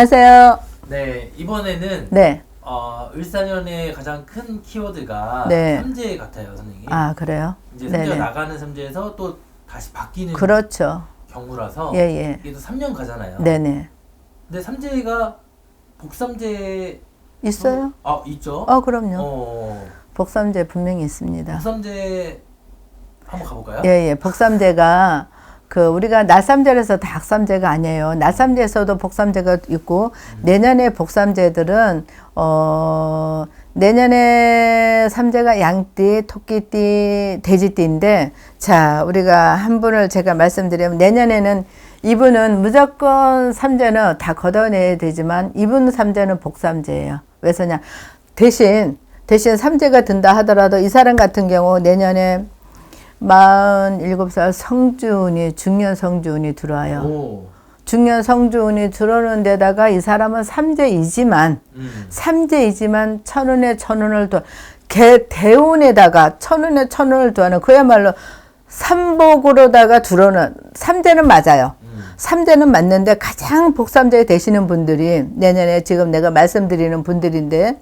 안녕하세요. 네, 이번에는 네. 어, 을사년의 가장 큰 키워드가 네. 삼재 같아요, 선생님. 아, 그래요? 이제 삼재가 네네. 나가는 삼재에서 또 다시 바뀌는 그렇죠. 경우라서 예, 예. 이게 또 3년 가잖아요. 네네. 근데 삼재가 복삼재 있어요? 아, 있죠. 어, 그럼요. 어. 복삼제 분명히 있습니다. 복삼재 한번 가볼까요? 예, 예. 복삼제가 그 우리가 날삼제에서 닭삼제가 아니에요. 날삼제에서도 복삼제가 있고 내년에 복삼제들은 어 내년에 삼제가 양띠, 토끼띠, 돼지띠인데 자 우리가 한 분을 제가 말씀드리면 내년에는 이분은 무조건 삼제는 다 걷어내야 되지만 이분 삼제는 복삼제예요. 왜서냐 대신 대신 삼제가 든다 하더라도 이 사람 같은 경우 내년에 47살 성준이 중년 성준이 들어와요. 오. 중년 성준이 들어오는 데다가 이 사람은 삼재이지만 음. 삼재이지만 천운에 천운을 더개 대운에다가 천운에 천운을 더하는 그야말로 삼복으로다가 들어오는 삼재는 맞아요. 음. 삼재는 맞는데 가장 복삼재 되시는 분들이 내년에 지금 내가 말씀드리는 분들인데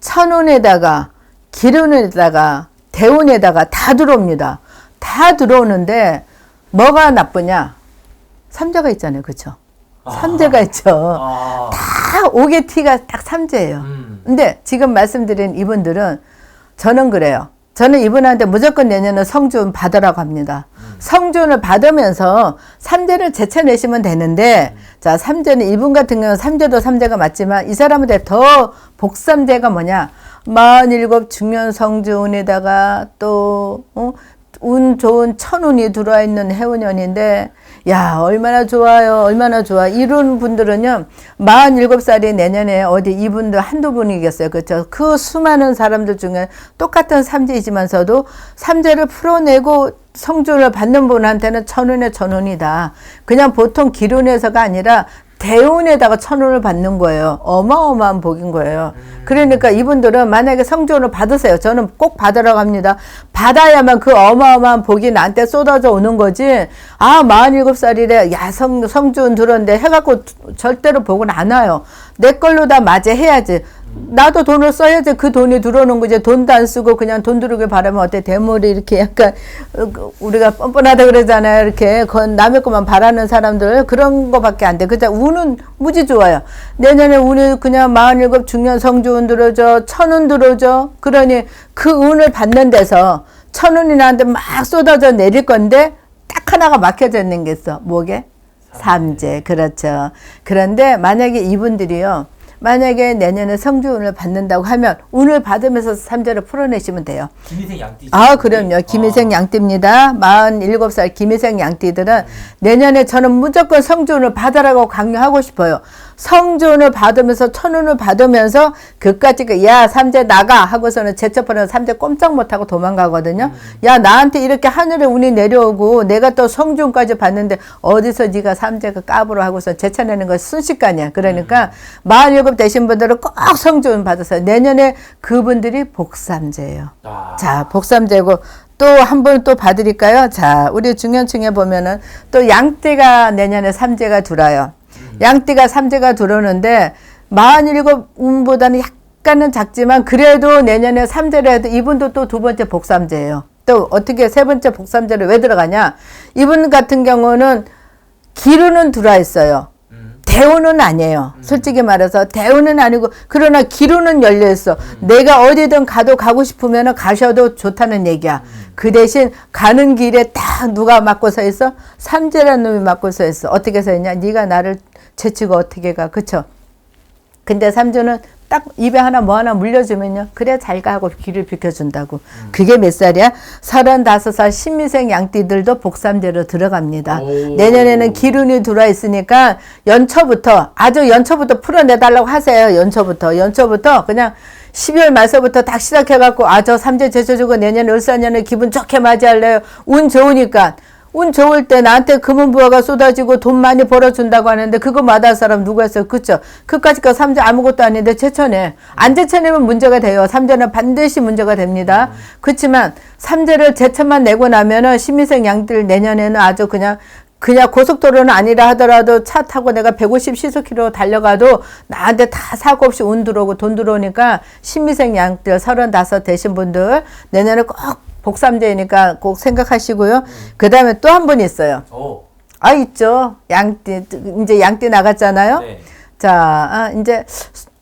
천운에다가 기운에다가 대운에다가 다 들어옵니다. 다 들어오는데 뭐가 나쁘냐? 삼재가 있잖아요. 그렇죠? 삼재가 있죠. 아. 다 오게 티가 딱 삼재예요. 음. 근데 지금 말씀드린 이분들은 저는 그래요. 저는 이분한테 무조건 내년에 성준 받으라고 합니다. 성준을 받으면서 삼재를 제쳐내시면 되는데, 자, 삼재는 이분 같은 경우는 삼재도 삼재가 맞지만 이 사람한테 더 복삼재가 뭐냐? 47 중년 성준에다가 또, 어? 운 좋은 천운이 들어와 있는 해운년인데, 야, 얼마나 좋아요. 얼마나 좋아. 이런 분들은요, 47살이 내년에 어디 이분들 한두 분이겠어요. 그렇죠. 그 수많은 사람들 중에 똑같은 삼재이지만서도 삼재를 풀어내고 성준을 받는 분한테는 천운의 천운이다. 그냥 보통 기론에서가 아니라 대운에다가 천운을 받는 거예요. 어마어마한 복인 거예요. 그러니까 이분들은 만약에 성준을 받으세요. 저는 꼭 받으라고 합니다. 받아야만 그 어마어마한 복이 나한테 쏟아져 오는 거지. 아, 47살이래. 야, 성, 성준 들었는데 해갖고 절대로 복은 안 와요. 내 걸로 다 맞이해야지. 나도 돈을 써야지 그 돈이 들어오는 거지. 돈도 안 쓰고 그냥 돈 들어오길 바라면 어때? 대물이 이렇게 약간 어, 그 우리가 뻔뻔하다 그러잖아요. 이렇게 그건 남의 것만 바라는 사람들 그런 거밖에 안 돼. 그자 운은 무지 좋아요. 내년에 운이 그냥 47 중년 성주운 들어줘. 천운 들어줘. 그러니 그 운을 받는 데서 천운이 나한테 막 쏟아져 내릴 건데 딱 하나가 막혀져 있는 게 있어. 뭐게? 삼재. 그렇죠. 그런데 만약에 이분들이요. 만약에 내년에 성주운을 받는다고 하면 운을 받으면서 삼재를 풀어내시면 돼요. 김희생 양띠. 아, 그럼요. 김희생 양띠입니다. 47살 김희생 양띠들은 내년에 저는 무조건 성주운을 받으라고 강요하고 싶어요. 성주운을 받으면서 천운을 받으면서 그까지 그, 야, 삼재 나가 하고서는 제쳐버리면 삼재 꼼짝 못하고 도망가거든요. 야, 나한테 이렇게 하늘에 운이 내려오고 내가 또 성주운까지 받는데 어디서 네가 삼재가 까불어 하고서 제쳐내는 거 순식간이야. 그러니까 47 되신 분들은 꼭 성주운 받으세요. 내년에 그분들이 복삼재예요. 아. 자, 복삼재고 또한번또 봐드릴까요? 자, 우리 중년층에 보면은 또 양띠가 내년에 삼재가 들어요. 양띠가 삼재가 들어오는데 47 운보다는 약간은 작지만 그래도 내년에 삼재를 해도 이분도 또 두 번째 복삼재예요. 또 어떻게 세 번째 복삼재를 왜 들어가냐? 이분 같은 경우는 기루는 들어와 있어요. 음. 대우는 아니에요. 솔직히 말해서 대우는 아니고 그러나 기로는 열려 있어. 내가 어디든 가도 가고 싶으면 가셔도 좋다는 얘기야. 그 대신 가는 길에 딱 누가 막고 서 있어? 삼재라는 놈이 막고 서 있어. 어떻게 서 있냐? 네가 나를 제치고 어떻게 가? 그쵸? 근데 삼주는 딱 입에 하나 뭐 하나 물려주면요. 그래 잘가 하고 길을 비켜준다고. 그게 몇 살이야? 서른다섯 살 신미생 양띠들도 복삼재로 들어갑니다. 오. 내년에는 기운이 들어와 있으니까 연초부터 아주 연초부터 풀어내달라고 하세요. 연초부터 연초부터 그냥 12월 말서부터 딱 시작해갖고 아 저 삼재 제쳐주고 내년 을사년에 기분 좋게 맞이할래요. 운 좋으니까 운 좋을 때 나한테 금은부화가 쏟아지고 돈 많이 벌어준다고 하는데 그거 마다할 사람 누가 있어요? 그쵸? 그까짓 거 삼재 아무것도 아닌데 제쳐내. 안 제쳐내면 문제가 돼요. 삼재는 반드시 문제가 됩니다. 그렇지만 삼재를 제쳐만 내고 나면은 신미생 양들 내년에는 아주 그냥 그냥 고속도로는 아니라 하더라도 차 타고 내가 150 시속키로 달려가도 나한테 다 사고 없이 운 들어오고 돈 들어오니까 신미생 양들 35 되신 분들 내년에 꼭 복삼제니까 꼭 생각하시고요. 그 다음에 또 한 분 있어요. 오. 아, 있죠. 양띠, 이제 양띠 나갔잖아요. 네. 자, 아, 이제,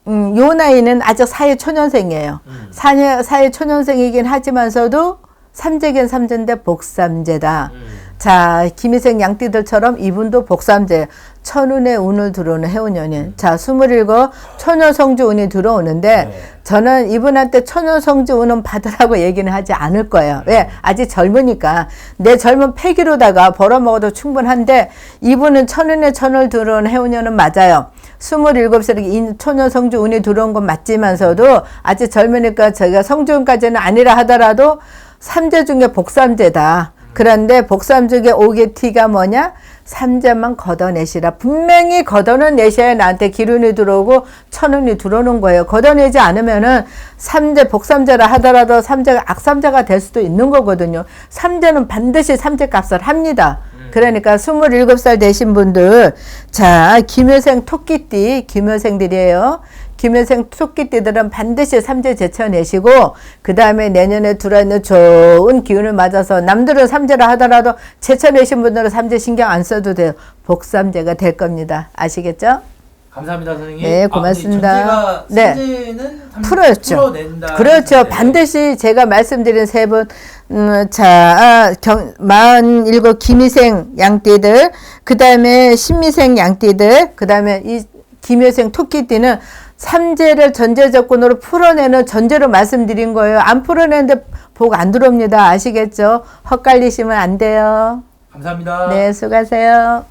음, 요 나이는 아직 사회 초년생이에요. 음. 사회, 사회 초년생이긴 하지만서도 삼재견 삼재인데 복삼재다. 음. 자, 김희생 양띠들처럼 이분도 복삼재. 천운의 운을 들어오는 해운 연인. 자, 스물일곱 천여성주 운이 들어오는데 네. 저는 이분한테 천여성주 운은 받으라고 얘기는 하지 않을 거예요. 왜? 아직 젊으니까. 내 젊은 패기로다가 벌어먹어도 충분한데 이분은 천운의 천을 들어온 해운년은 맞아요. 27살에 천여성주 운이 들어온 건 맞지만서도 아직 젊으니까 저희가 성주운까지는 아니라 하더라도 삼재 중에 복삼재다. 그런데 복삼 중에 오게티가 뭐냐? 삼재만 걷어내시라. 분명히 걷어는 내셔야 나한테 기운이 들어오고 천운이 들어오는 거예요. 걷어내지 않으면은 삼재 복삼재라 하더라도 삼재가 악삼재가 될 수도 있는 거거든요. 삼재는 반드시 삼재 값을 합니다. 그러니까 27살 되신 분들 자 김효생 토끼띠 김효생들이에요. 김효생 토끼띠들은 반드시 삼재 제쳐내시고 그 다음에 내년에 들어있는 좋은 기운을 맞아서 남들은 삼재라 하더라도 제쳐내신 분들은 삼재 신경 안 써도 돼요. 복삼재가 될 겁니다. 아시겠죠? 감사합니다, 선생님. 네, 아, 고맙습니다. 근데 네. 풀어였죠. 풀어낸다. 그렇죠. 하셨는데. 반드시 제가 말씀드린 세 분, 음, 자, 아, 경, 47 김희생 양띠들, 그 다음에 신미생 양띠들, 그 다음에 이 김효생 토끼띠는 삼재를 전제 조건으로 풀어내는 전제로 말씀드린 거예요. 안 풀어내는데 복 안 들어옵니다. 아시겠죠? 헛갈리시면 안 돼요. 감사합니다. 네, 수고하세요.